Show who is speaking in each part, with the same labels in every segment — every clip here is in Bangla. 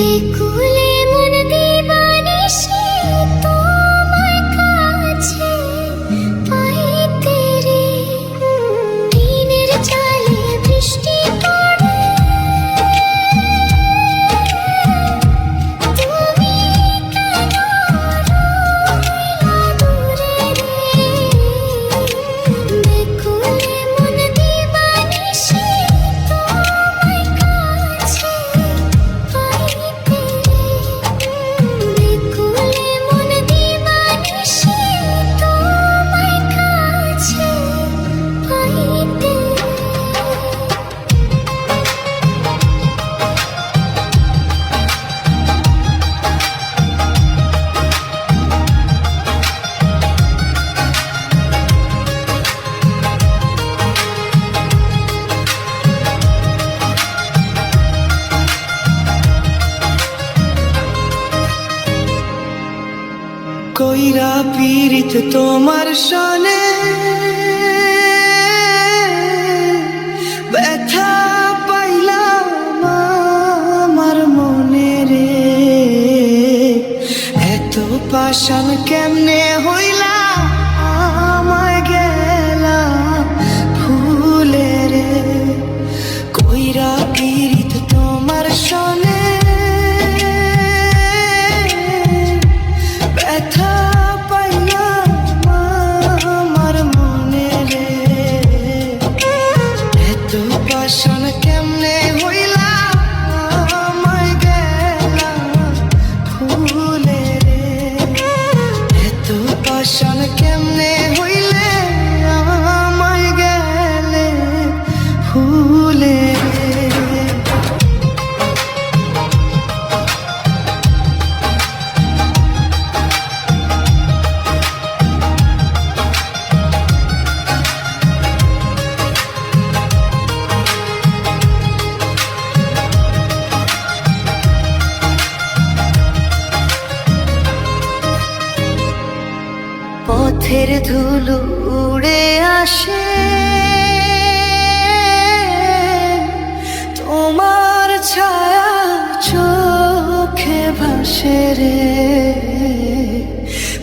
Speaker 1: বেকুলে মন
Speaker 2: কইরা পীড়িত তোমার সনে ব্যথা পাইলাম আমার মনে রে। এত পাশান কেমনে পাশান কেমনে পথের ধুলো উড়ে আসে। তোমার ছায়া চোখে ভাসে রে।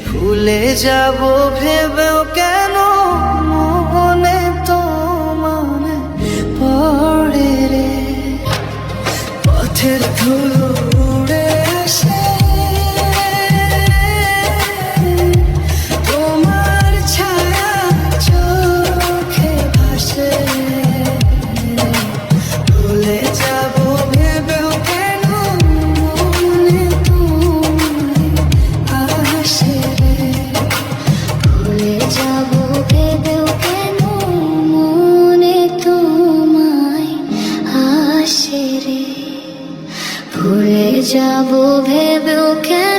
Speaker 2: ভুলে যাব ভেবেও কেন ভুলে যাব ভেবেও কেন